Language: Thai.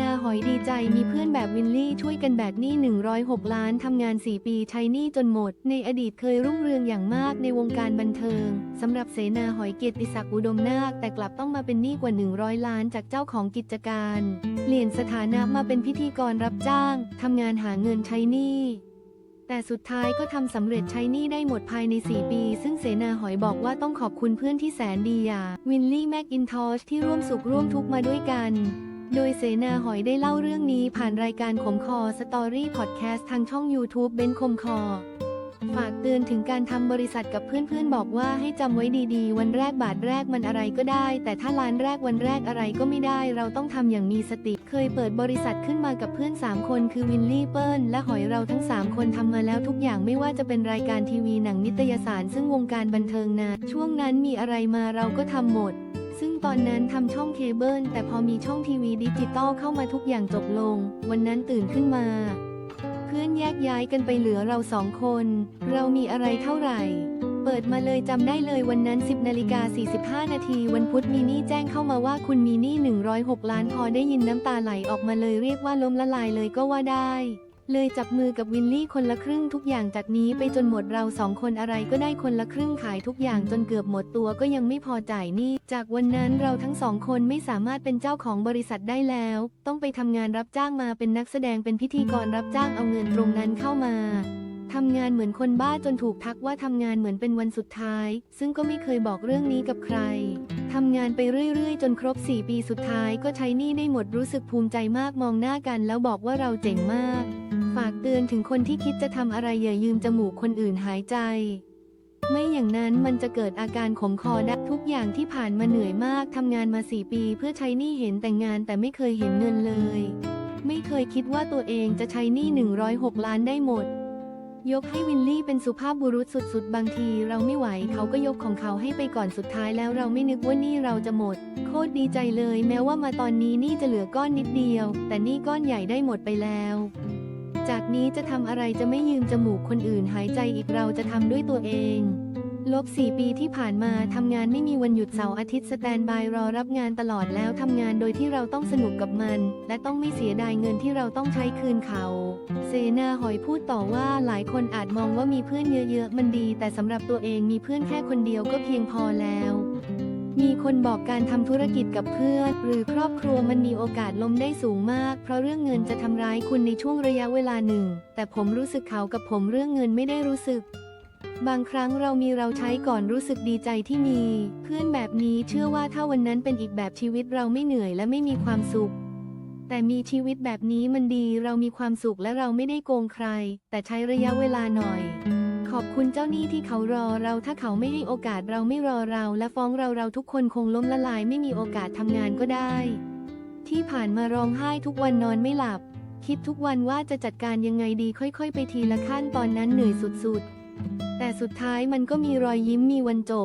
นาหอยดีใจมีเพื่อนแบบวินลี่ช่วยกันแบกหนี้ 106 ล้านทำงาน 4 ปีใช้หนี้จนหมด ในอดีตเคยรุ่งเรืองอย่างมากในวงการบันเทิงสำหรับเสนาหอยเกียรติศักดิ์อุดมนาคแต่กลับต้องมาเป็นหนี้กว่า 100 ล้านจากเจ้าของกิจการ เปลี่ยนสถานะมาเป็นพิธีกรรับจ้างทำงานหาเงินใช้หนี้แต่สุดท้ายก็ทำสำเร็จใช้หนี้ได้หมดภายใน 4 ปี ซึ่งเสนาหอยบอกว่าต้องขอบคุณเพื่อนที่แสนดีอย่างวินลี่แมกอินทอชที่ร่วมสุขร่วมทุกข์มาด้วยกัน โดยเสนาหอยได้เล่าเรื่องนี้ผ่านรายการขมคอสตอรี่พอดแคสต์ทางช่อง YouTube เบนคมคอ ฝากเตือนถึงการทำบริษัทกับเพื่อนๆ บอกว่าให้จำไว้ดีๆ วันแรกบาทแรกมันอะไรก็ได้ แต่ถ้าล้านแรกวันแรกอะไรก็ไม่ได้ เราต้องทำอย่างมีสติ เคยเปิดบริษัทขึ้นมากับเพื่อน 3 คนคือวินลี่เปิ้ลและหอยเราทั้ง 3 คนทำมาแล้วทุกอย่างไม่ว่าจะเป็นรายการทีวีหนังนิตยสาร ซึ่งวงการบันเทิงนะช่วงนั้นมีอะไรมาเราก็ทำหมด ซึ่งตอนนั้นทำช่องเคเบิลแต่พอมีช่องทีวีดิจิตอลเข้ามาทุกอย่างจบลง วันนั้นตื่นขึ้นมา เพื่อนแยกย้ายกันไปเหลือเราสองคน เรามีอะไรเท่าไหร่ เปิดมาเลยจำได้เลยวันนั้น 10นาฬิกา45 นาทีวันพุธมีนี่แจ้งเข้ามาว่าคุณมีหนี้106 ล้านพอได้ยินน้ำตาไหลออกมาเลยเรียกว่าล้มละลายเลยก็ว่าได้ เลยจับมือกับวินลี่คนละครึ่งทุกอย่างจากนี้ไปจนหมดเราสองคนอะไรก็ได้คนละครึ่งขายทุกอย่างจนเกือบหมดตัวก็ยังไม่พอจ่ายหนี้จากวันนั้นเราทั้งสองคนไม่สามารถเป็นเจ้าของบริษัทได้แล้ว ต้องไปทำงานรับจ้างมาเป็นนักแสดงเป็นพิธีกรรับจ้างเอาเงินตรงนั้นเข้ามาทำงานเหมือนคนบ้าจนถูกทักว่าทำงานเหมือนเป็นวันสุดท้าย ซึ่งก็ไม่เคยบอกเรื่องนี้กับใคร ทำงานไปเรื่อยๆ จนครบ 4 ปีสุดท้ายก็ใช้นี้ได้หมดรู้สึกภูมิใจมากมองหน้ากันแล้วบอกว่าเราเจ๋งมาก ฝากเตือนถึงคนที่คิดจะทำอะไรอย่ายืมจมูกคนอื่นหายใจ ไม่อย่างนั้นมันจะเกิดอาการขมคอได้ทุกอย่างที่ผ่านมาเหนื่อยมากทำงานมา4ปีเพื่อใช้หนี้เห็นแต่งงานแต่ไม่เคยเห็นเงินเลย ไม่เคยคิดว่าตัวเองจะใช้หนี้106 ล้านได้หมด ยกให้วินลี่เป็นสุภาพบุรุษสุดๆ บางทีเราไม่ไหวเขาก็ยกของเขาให้ไปก่อนสุดท้ายแล้วเราไม่นึกว่านี่เราจะหมด โคตรดีใจเลย แม้ว่ามาตอนนี้นี่จะเหลือก้อนนิดเดียว แต่นี่ก้อนใหญ่ได้หมดไปแล้ว จากนี้จะทำอะไรจะไม่ยืมจมูกคนอื่นหายใจอีกเราจะทำด้วยตัวเองลบ4ปีที่ผ่านมาทำงานไม่มีวันหยุดเสาร์อาทิตย์สแตนบายรอรับงานตลอดแล้วทำงานโดยที่เราต้องสนุกกับมัน และต้องไม่เสียดายเงินที่เราต้องใช้คืนเขา เซนาหอยพูดต่อว่าหลายคนอาจมองว่ามีเพื่อนเยอะๆมันดี แต่สำหรับตัวเองมีเพื่อนแค่คนเดียวก็เพียงพอแล้ว มีคนบอกการทำธุรกิจกับเพื่อน หรือครอบครัวมันมีโอกาสล้มได้สูงมาก เพราะเรื่องเงินจะทำร้ายคุณในช่วงระยะเวลาหนึ่ง แต่ผมรู้สึกเขากับผมเรื่องเงินไม่ได้รู้สึก บางครั้งเรามีเราใช้ก่อนรู้สึกดีใจที่มี เพื่อนแบบนี้เชื่อว่าถ้าวันนั้นเป็นอีกแบบชีวิตเราไม่เหนื่อยและไม่มีความสุข แต่มีชีวิตแบบนี้มันดีเรามีความสุขและเราไม่ได้โกงใคร แต่ใช้ระยะเวลาหน่อย ขอบคุณเจ้าหนี้ที่เขารอเราถ้าเขาไม่ให้โอกาสเราไม่รอเราและฟ้องเราเราทุกคนคงล้มละลายไม่มีโอกาสทำงานก็ได้ ที่ผ่านมาร้องไห้ทุกวันนอนไม่หลับ คิดทุกวันว่าจะจัดการยังไงดีค่อย ๆ ไปทีละขั้นตอนนั้นเหนื่อยสุดๆ แต่สุดท้ายมันก็มีรอยยิ้มมีวันจบ